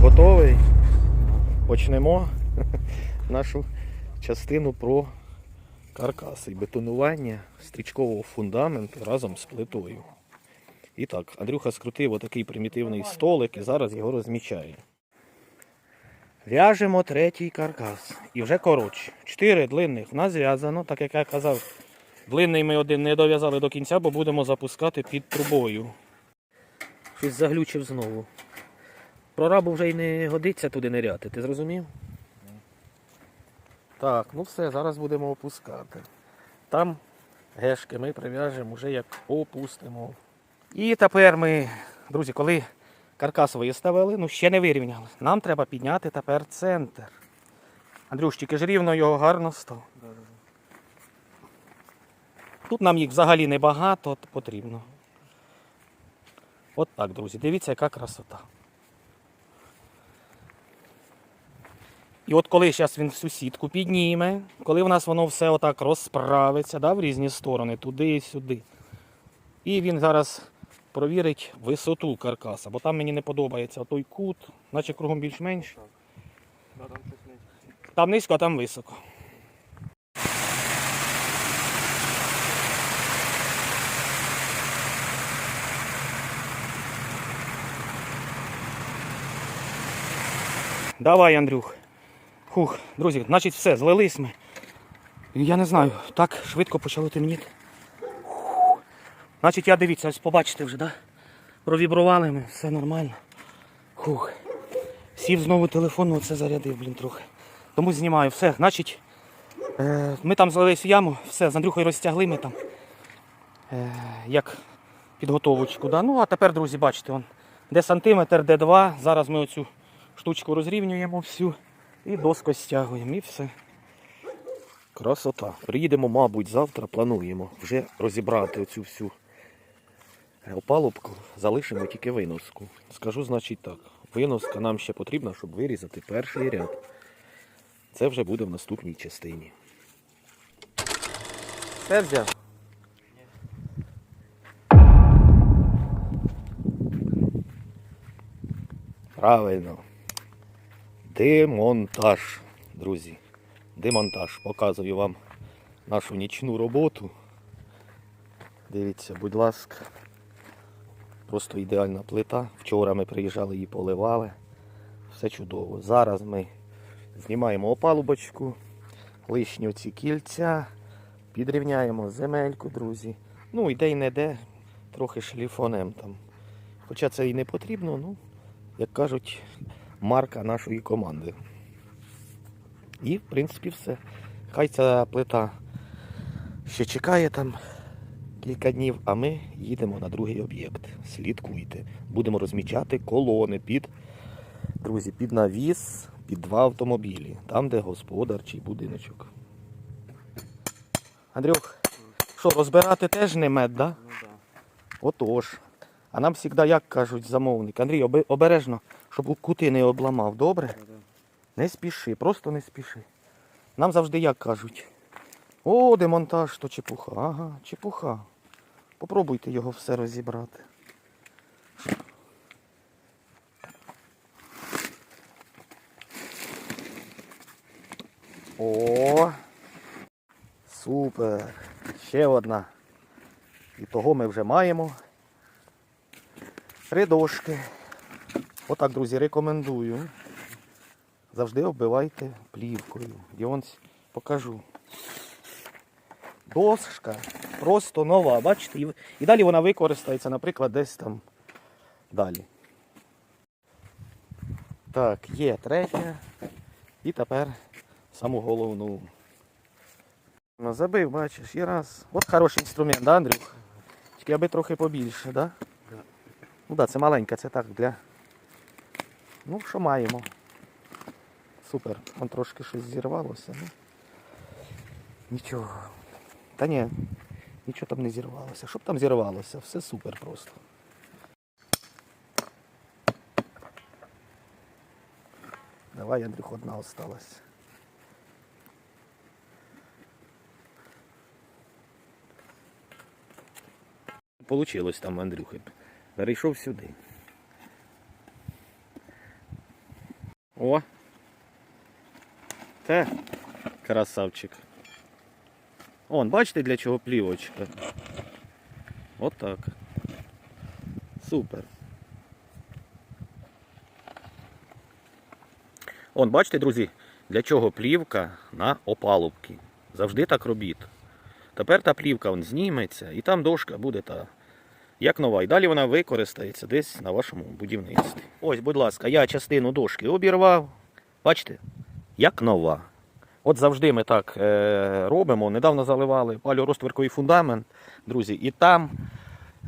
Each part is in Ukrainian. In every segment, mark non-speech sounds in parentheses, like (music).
готовий. Почнемо (laughs) нашу частину про каркаси і бетонування стрічкового фундаменту разом з плитою. І так, Андрюха скрутив отакий примітивний столик і зараз його розмічає. В'яжемо третій каркас. І вже коротше. Чотири длинних в нас зв'язано, так як я казав, длинний ми один не дов'язали до кінця, бо будемо запускати під трубою. Щось заглючив знову. Прорабу вже й не годиться туди ниряти, ти зрозумів? Так, ну все, зараз будемо опускати. Там гешки ми прив'яжемо вже як опустимо. І тепер ми, друзі, коли каркас виставили, ну ще не вирівняли. Нам треба підняти тепер центр. Андрюш, тільки ж рівно його гарно став. Тут нам їх взагалі небагато потрібно. От так, друзі, дивіться, яка красота. І от коли зараз він всю сітку підніме, коли в нас воно все отак розправиться да, в різні сторони, туди і сюди. І він зараз провірить висоту каркаса, бо там мені не подобається той кут, наче кругом більш-менш. Там низько, а там високо. Давай, Андрюх. Хух, друзі, значить все, злились ми. Я не знаю, так швидко почало темніти. Значить, я дивіться, ось побачите вже, да? Провібрували ми, все нормально. Хух. Сів знову телефон, ну це зарядив, блін, трохи. Тому знімаю. Все, значить, е, ми там злились в яму, все, з Андрюхою розтягли ми там. Е, як підготовочку. Да? Ну, а тепер, друзі, бачите, он, де сантиметр, де два. Зараз ми оцю штучку розрівнюємо всю і доску стягуємо, і все. Красота. Приїдемо, мабуть, завтра плануємо вже розібрати оцю всю опалубку, залишимо тільки виноску. Скажу, значить так. Виноска нам ще потрібна, щоб вирізати перший ряд. Це вже буде в наступній частині. Все взяв. Правильно. Демонтаж, друзі. Демонтаж. Показую вам нашу нічну роботу. Дивіться, будь ласка. Просто ідеальна плита. Вчора ми приїжджали її поливали. Все чудово. Зараз ми знімаємо опалубочку, лишні ці кільця, підрівняємо земельку, друзі. Ну, і де й не де, трохи шліфонем там. Хоча це і не потрібно, ну, як кажуть, марка нашої команди. І, в принципі, все. Хай ця плита ще чекає там кілька днів, а ми їдемо на другий об'єкт. Слідкуйте. Будемо розмічати колони під, друзі, під навіс, під два автомобілі, там, де господарчий будиночок. Андрюх, що, розбирати теж не мед, да? Ну да. Отож. А нам завжди, як кажуть замовник, Андрій, обережно, щоб кути не обламав, добре? Не спіши, просто не спіши. Нам завжди як кажуть. О, демонтаж, то чепуха. Ага, чепуха. Попробуйте його все розібрати. О! Супер! Ще одна. І того ми вже маємо. Три дошки. Отак, друзі, рекомендую. Завжди оббивайте плівкою. І он покажу. Дошка просто нова, бачите? І, і далі вона використається, наприклад, десь там далі. Так, є третя. І тепер саму головну. Ну, забив, бачиш, і раз. От хороший інструмент, да, Андрюх? Тільки аби трохи побільше, да? Ну так, це маленька, це так для. Ну, що маємо? Супер. Вон трошки щось зірвалося. Ну. Нічого. Та ні, нічого там не зірвалося. Щоб там зірвалося, все супер просто. Давай, Андрюх, одна осталась. Получилось там, Андрюхи. Перейшов сюди. О. Те. Красавчик. Он, бачите, для чого плівочка? Отак. Супер. Он, бачите, друзі, для чого плівка на опалубки. Завжди так робіть. Тепер та плівка вон, зніметься, і там дошка буде та як нова. І далі вона використається десь на вашому будівництві. Ось, будь ласка, я частину дошки обірвав. Бачите? Як нова. От завжди ми так е, робимо. Недавно заливали паліорозтверковий фундамент, друзі, і там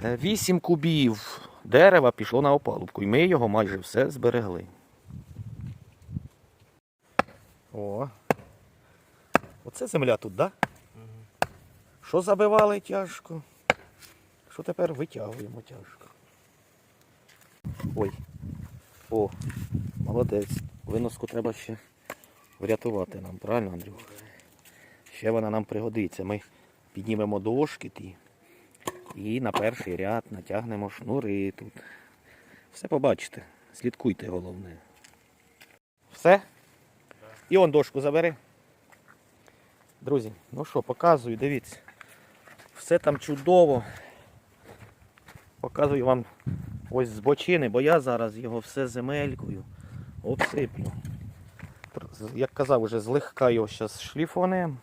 е, 8 кубів дерева пішло на опалубку. І ми його майже все зберегли. О. Оце земля тут, так? Да? Що забивали тяжко? Що тепер витягуємо тяжко? Ой. О, молодець. Виноску треба ще врятувати нам, правильно, Андрюх? Ще вона нам пригодиться. Ми піднімемо дошки ті і на перший ряд натягнемо шнури тут. Все побачите. Слідкуйте головне. Все? І он дошку забери. Друзі, ну що, показую, дивіться. Все там чудово. Показую вам ось з бочини, бо я зараз його все земелькою обсиплю. Як казав, уже злегка його зараз шліфонем.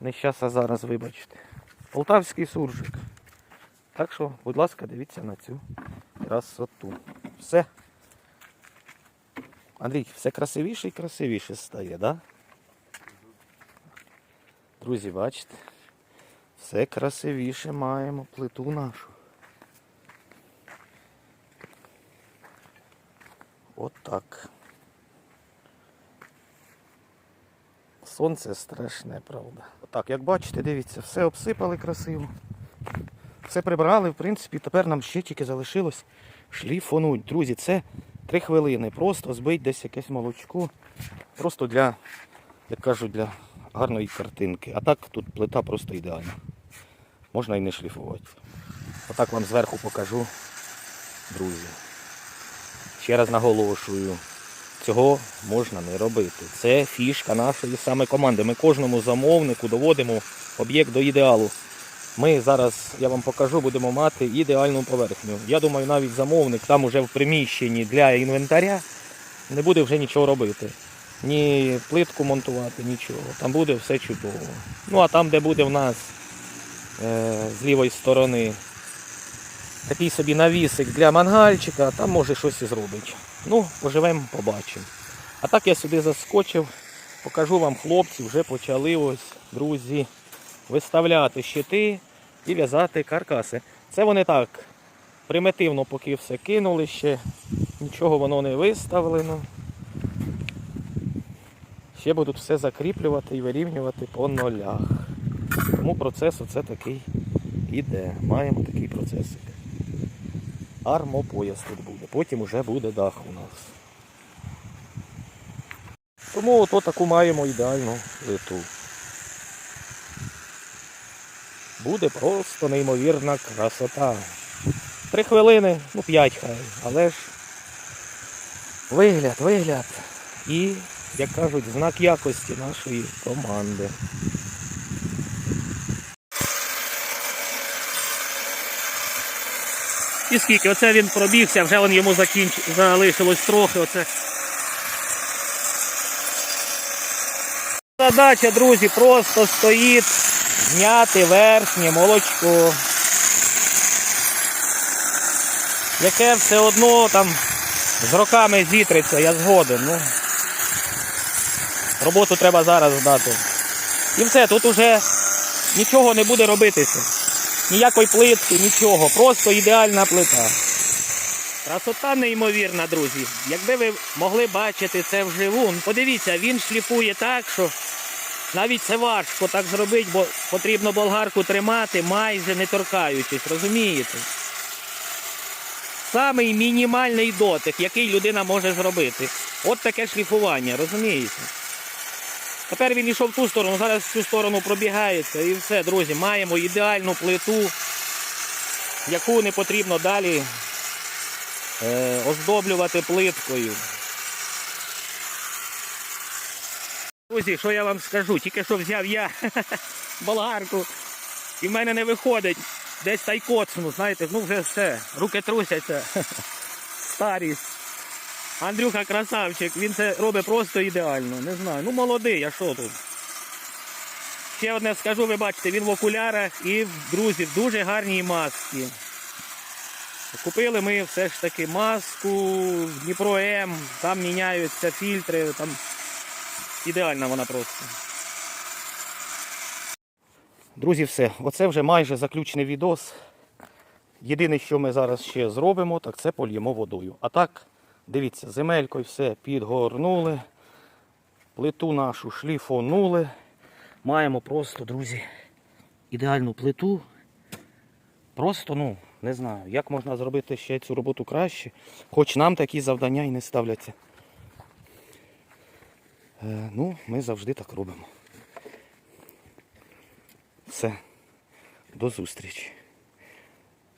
Не щас, а зараз, вибачте. Полтавський суржик. Так що, будь ласка, дивіться на цю красоту. Все. Андрій, все красивіше і красивіше стає, так? Да? Друзі, бачите? Все красивіше маємо плиту нашу. От так. Сонце страшне, правда. Отак, як бачите, дивіться, все обсипали красиво. Все прибрали, в принципі, тепер нам ще тільки залишилось шліфонуть. Друзі, це три хвилини. Просто збить десь якесь молочко. Просто для, як кажуть, для гарної картинки. А так тут плита просто ідеальна. Можна і не шліфувати. Отак вам зверху покажу, друзі. Ще раз наголошую, цього можна не робити. Це фішка нашої саме команди. Ми кожному замовнику доводимо об'єкт до ідеалу. Ми зараз, я вам покажу, будемо мати ідеальну поверхню. Я думаю, навіть замовник там уже в приміщенні для інвентаря не буде вже нічого робити. Ні плитку монтувати, нічого. Там буде все чудово. Ну а там, де буде в нас е, з лівої сторони такий собі навісик для мангальчика, там може щось і зробить. Ну, поживемо, побачимо. А так я сюди заскочив, покажу вам хлопці, вже почали ось, друзі, виставляти щити і в'язати каркаси. Це вони так примітивно поки все кинули ще, нічого воно не виставлено. Ще будуть все закріплювати і вирівнювати по нулях. Тому процес оце такий іде. Маємо такий процесик. Армопояс тут буде. Потім уже буде дах у нас. Тому ото таку маємо ідеальну плиту. Буде просто неймовірна красота. Три хвилини, ну п'ять хай, але ж вигляд, вигляд. І, як кажуть, знак якості нашої команди. І скільки? Оце він пробігся, вже він йому закінч... залишилось трохи. Оце. Задача, друзі, просто стоїть зняти верхнє молочко. Яке все одно там з роками зітреться, я згоден. Ну. Роботу треба зараз здати. І все, тут уже нічого не буде робитися. Ніякої плитки, нічого, просто ідеальна плита. Красота неймовірна, друзі. Якби ви могли бачити це вживу, ну, подивіться, він шліфує так, що навіть це важко так зробити, бо потрібно болгарку тримати, майже не торкаючись, розумієте? Самий мінімальний дотик, який людина може зробити. От таке шліфування, розумієте? Тепер він йшов в ту сторону, зараз в цю сторону пробігається і все, друзі, маємо ідеальну плиту, яку не потрібно далі е, оздоблювати плиткою. друзі, що я вам скажу? Тільки що взяв я (laughs) болгарку, і в мене не виходить. Десь та й коцну, знаєте, ну вже все, руки трусяться. (laughs) Старість. Андрюха красавчик, він це робить просто ідеально. Не знаю. Ну молодий, а що тут? Ще одне скажу, ви бачите, він в окулярах і, друзі, в дуже гарній масці. Купили ми все ж таки маску Дніпро М, там міняються фільтри, там ідеальна вона просто. Друзі, все. Оце вже майже заключний відос. Єдине, що ми зараз ще зробимо, так це польємо водою. А так, дивіться, земелькою все підгорнули, плиту нашу шліфонули. Маємо просто, друзі, ідеальну плиту. Просто, ну, не знаю, як можна зробити ще цю роботу краще, хоч нам такі завдання і не ставляться. Е, ну, ми завжди так робимо. Все. До зустрічі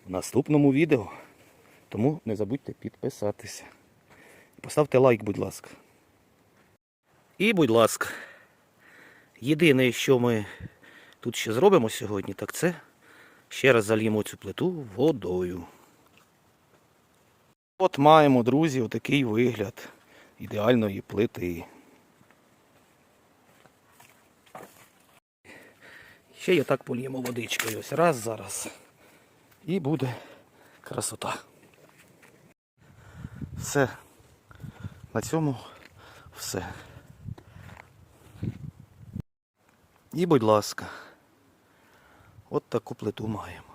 в наступному відео. Тому не забудьте підписатися. Поставте лайк, будь ласка. І, будь ласка, єдине, що ми тут ще зробимо сьогодні, так це ще раз зальємо цю плиту водою. От маємо, друзі, отакий вигляд ідеальної плити. Ще й отак поліємо водичкою. Ось раз зараз. І буде красота. Все. На цьому все. І, будь ласка, от таку плиту маємо.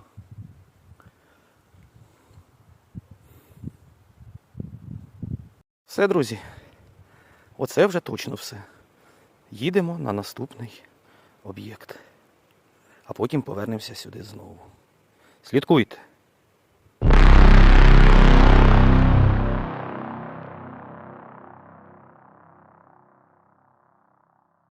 Все, друзі. Оце вже точно все. Їдемо на наступний об'єкт. А потім повернемося сюди знову. Слідкуйте.